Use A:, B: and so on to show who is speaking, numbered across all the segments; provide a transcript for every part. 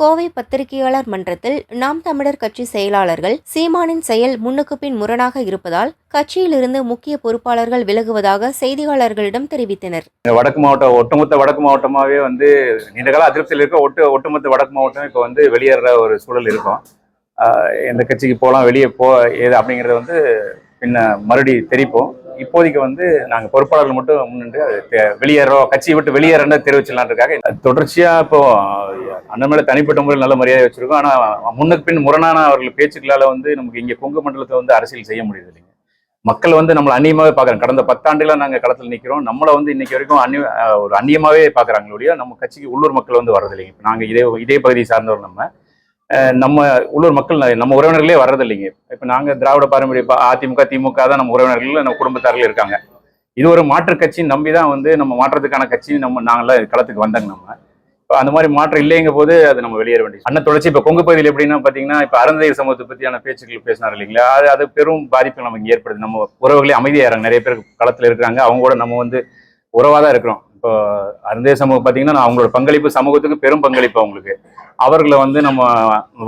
A: கோவை பத்திரிகையாளர் மன்றத்தில் நாம் தமிழர் கட்சி செயலாளர்கள் சீமானின் செயல் முன்னுக்கு பின் முரணாக இருப்பதால் கட்சியிலிருந்து முக்கிய பொறுப்பாளர்கள் விலகுவதாக செய்தியாளர்களிடம் தெரிவித்தனர்.
B: இந்த வடக்கு மாவட்டம் ஒட்டுமொத்த வடக்கு மாவட்டமாகவே வந்து நீண்டகால அதிருப்தியில் இருக்க ஒட்டு ஒட்டுமொத்த வடக்கு மாவட்டம் இப்போ வந்து வெளியேற ஒரு சூழல் இருக்கும். எந்த கட்சிக்கு போகலாம் வெளியே போ ஏது அப்படிங்கிறத வந்து பின்ன மறுபடி தெரிப்போம். இப்போதைக்கு வந்து நாங்கள் பொறுப்பாளர்கள் மட்டும் முன்னின்று அது வெளியேறோம் கட்சியை விட்டு வெளியேறன்னு தெரிவிச்சிடலான்றக்காக தொடர்ச்சியாக இப்போ அண்ணன் மேலே தனிப்பட்ட முறையில் நல்ல மரியாதை வச்சிருக்கோம். ஆனால் முன்னுக்கு பின் முரணான அவர்கள் பேச்சுக்களால் வந்து நமக்கு இங்கே கொங்கு மண்டலத்தை வந்து அரசியல் செய்ய முடியுது இல்லைங்க. மக்கள் வந்து நம்மளை அந்நியமாகவே பார்க்குறாங்க. கடந்த பத்தாண்டுகளாக நாங்கள் களத்தில் நிற்கிறோம் நம்மளை வந்து இன்னைக்கு வரைக்கும் அந்நிய ஒரு அந்நியமாகவே பார்க்குறாங்களே நம்ம கட்சிக்கு உள்ளூர் மக்கள் வந்து வர்றதில்லைங்க. இப்போ நாங்கள் இதே இதே பகுதியை சார்ந்தவர் நம்ம. நம்ம உள்ளூர் மக்கள் நம்ம உறவினர்களே வர்றதில்லைங்க. இப்போ நாங்கள் திராவிட பாரம்பரிய அதிமுக திமுக தான் நம்ம உறவினர்கள் நம்ம குடும்பத்தார்கள் இருக்காங்க. இது ஒரு மாற்று கட்சி நம்பி தான் வந்து நம்ம மாற்றத்துக்கான கட்சி நம்ம நாங்களாம் களத்துக்கு வந்தாங்க நம்ம. இப்போ அந்த மாதிரி மாற்றம் இல்லைங்க போது அது நம்ம வெளியேற வேண்டியது. அண்ணன் தொடர்ச்சி இப்போ கொங்கு பகுதியில் எப்படின்னா பார்த்தீங்கன்னா இப்போ அறந்தையர் சமூகத்தை பற்றியான பேச்சுக்கள் பேசினார் இல்லைங்களா? அது அது பெரும் பாதிப்பு நமக்கு ஏற்படுது. நம்ம உறவுகளே அமைதியாகிறாங்க நிறைய பேர் களத்தில் இருக்கிறாங்க. அவங்க கூட நம்ம வந்து உறவாக தான் இருக்கிறோம். இப்போ அந்த சமூகம் பார்த்தீங்கன்னா நான் அவங்களோட பங்களிப்பு சமூகத்துக்கு பெரும் பங்களிப்பு அவங்களுக்கு. அவர்களை வந்து நம்ம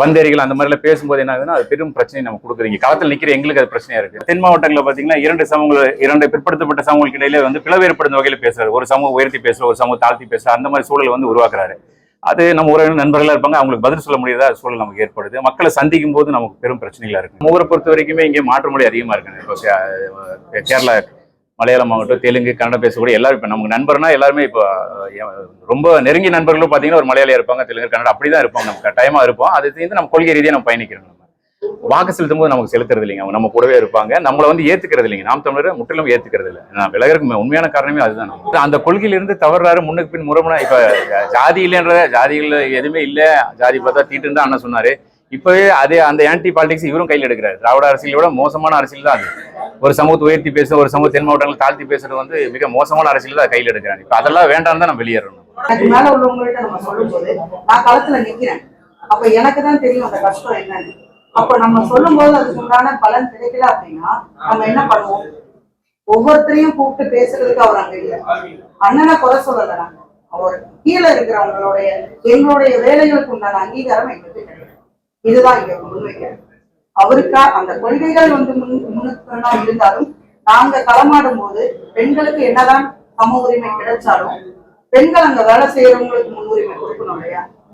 B: வந்தேரிகள் அந்த மாதிரிலாம் பேசும்போது என்ன ஆகுதுன்னா அது பெரும் பிரச்சனை நம்ம கொடுக்குறீங்க களத்தில் நிற்கிற எங்களுக்கு அது பிரச்சனையா இருக்கு. தென் மாவட்டங்களில் பார்த்தீங்கன்னா இரண்டு சமூகங்கள் இரண்டு பிற்படுத்தப்பட்ட சமூகங்களுக்கு இடையில வந்து பிளவேற்படுத்த வகையில் பேசுறாரு. ஒரு சமூகம் உயர்த்தி பேசுற ஒரு சமூகம் தாழ்த்தி பேசுற அந்த மாதிரி சூழல் வந்து உருவாக்குறாரு. அது நம்ம உறவினர் நண்பர்களாக இருப்பாங்க அவங்களுக்கு பதில் சொல்ல முடியாத சூழல் நமக்கு ஏற்படுது. மக்களை சந்திக்கும் போது நமக்கு பெரும் பிரச்சனைகளாக இருக்கும் ஊரை பொறுத்த வரைக்குமே இங்கே மாற்று மொழி அதிகமாக இருக்கு. இப்போ கேரளா மலையாளம் ஆகட்டும் தெலுங்கு கன்னடம் பேசக்கூடிய எல்லாரும் இப்போ நமக்கு நண்பர்னா எல்லாருமே இப்போ ரொம்ப நெருங்கிய நண்பர்களும் பார்த்தீங்கன்னா ஒரு மலையாளியாக இருப்பாங்க தெலுங்கு கன்னடம் அப்படி தான் இருப்பாங்க நம்ம கட்டாயமாக இருப்போம் அது சேர்ந்து நம்ம கொள்கை ரீதியாக நம்ம பயணிக்கிறோம் நம்ம. வாக்கு செலுத்தும் போது நமக்கு செலுத்துறது இல்லைங்க. அவங்க நம்ம கூடவே இருப்பாங்க. நம்மளை வந்து ஏத்துக்கிறது இல்லைங்க. நாம் தமிழர் முற்றிலும் ஏத்துக்கிறது இல்லை. நான் விலகருக்கு உண்மையான காரணமே அதுதான் அந்த கொள்கையிலிருந்து தவறாரு முன்னுக்கு பின் முறமுனா இப்ப ஜாதி இல்லைன்ற ஜாதிகள் எதுவுமே இல்ல. ஜாதி பார்த்தா தீட்டுன்னு தான் அண்ணன் சொன்னாரு. இப்பவே அதே அந்த ஆன்டி பாலிடிக்ஸ் இவரும் கையில் எடுக்கிறார். திராவிட அரசியலை விட மோசமான அரசியல் தான் அது. ஒரு சமூகத்தை உயர்த்தி பேச ஒரு சமூக தென் மாவட்டங்கள் தாழ்த்தி பேசுறது வந்து மிக மோசமான அரசியல் தான் கையில் எடுக்கிறாங்க. இப்ப அதெல்லாம் வேண்டாம் தான் நம்ம வெளியேறணும்.
C: எனக்கு மேல உள்ளவங்கள்ட்ட நம்ம சொல்லும்போது நான் களத்துல நிக்கிறேன். அப்ப எனக்கு தான் தெரியும் அந்த கஷ்டம் என்னன்னு. அப்ப நம்ம சொல்லும்போது அதுக்கு உண்டான பலன் கிடைக்கல அப்படின்னா நம்ம என்ன பண்ணுவோம்? ஒவ்வொருத்தரையும் கூப்பிட்டு பேசுறதுக்கு அவர் அங்க இல்ல. அண்ணனை குறை சொல்லல. நாங்க அவர் கீழே இருக்கிறவங்களுடைய எங்களுடைய வேலைகளுக்கு உண்டான அங்கீகாரம் எங்களுக்கு கிடையாது. இதுதான் இங்க முன்வைக்கிறது அவருக்கா அந்த கொள்கைகள் வந்து முன் முன்னுக்கு இருந்தாலும் நாங்க களமாடும் போது பெண்களுக்கு என்னதான் சம உரிமை கிடைச்சாலும் பெண்கள் அங்க வேலை செய்யறவங்களுக்கு முன்னுரிமை கொடுக்கணும் இல்லையா?